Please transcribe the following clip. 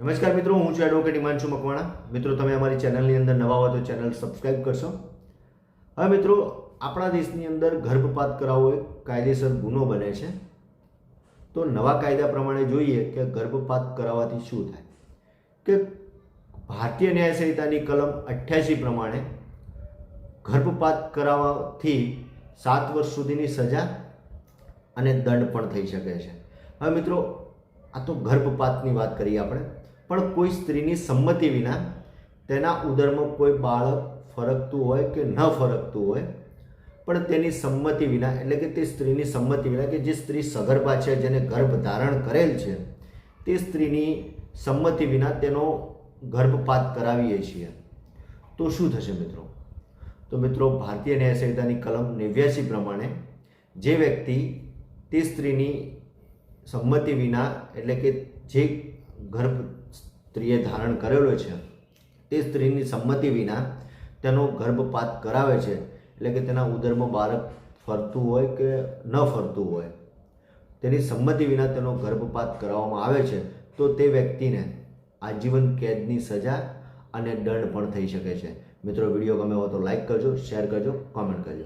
નમસ્કાર મિત્રો, હું છું એડવોકેટ હિમાંશુ મકવાણા. મિત્રો, તમે અમારી ચેનલની અંદર નવા હો તો ચેનલ સબસ્ક્રાઈબ કરશો. હવે મિત્રો, આપણા દેશની અંદર ગર્ભપાત કરાવવો એક કાયદેસર ગુનો બને છે. તો નવા કાયદા પ્રમાણે જોઈએ કે ગર્ભપાત કરાવવાથી શું થાય? કે ભારતીય ન્યાય સંહિતાની કલમ અઠ્યાસી પ્રમાણે ગર્ભપાત કરાવવાથી સાત વર્ષ સુધીની સજા અને દંડ પણ થઈ શકે છે. હવે મિત્રો, આ તો ગર્ભપાતની વાત કરીએ આપણે. પણ કોઈ સ્ત્રીની સંમતિ વિના તેના ઉદરમાં કોઈ બાળક ફરકતું હોય કે ન ફરકતું હોય, પણ તેની સંમતિ વિના, એટલે કે તે સ્ત્રીની સંમતિ વિના, કે જે સ્ત્રી સગર્ભા છે, જેને ગર્ભ ધારણ કરેલ છે, તે સ્ત્રીની સંમતિ વિના તેનો ગર્ભપાત કરાવીએ છીએ. તો શું થશે મિત્રો? તો મિત્રો, ભારતીય ન્યાય સંહિતાની કલમ નેવ્યાસી પ્રમાણે જે વ્યક્તિ તે સ્ત્રીની સંમતિ વિના, એટલે કે જે ગર્ભ સ્ત્રીએ ધારણ કરેલો છે. તે સ્ત્રીની સંમતિ વિના તેનો ગર્ભપાત કરાવે છે. એટલે કે તેના ઉદરમાં બાળક ફરતું હોય કે ન ફરતું હોય. તેની સંમતિ વિના તેનો ગર્ભપાત કરાવવામાં આવે છે. તો તે વ્યક્તિને આજીવન કેદની સજા અને દંડ પણ થઈ શકે છે. મિત્રો, વીડિયો ગમે હોય તો લાઈક કરજો શેર કરજો કોમેન્ટ કરજો.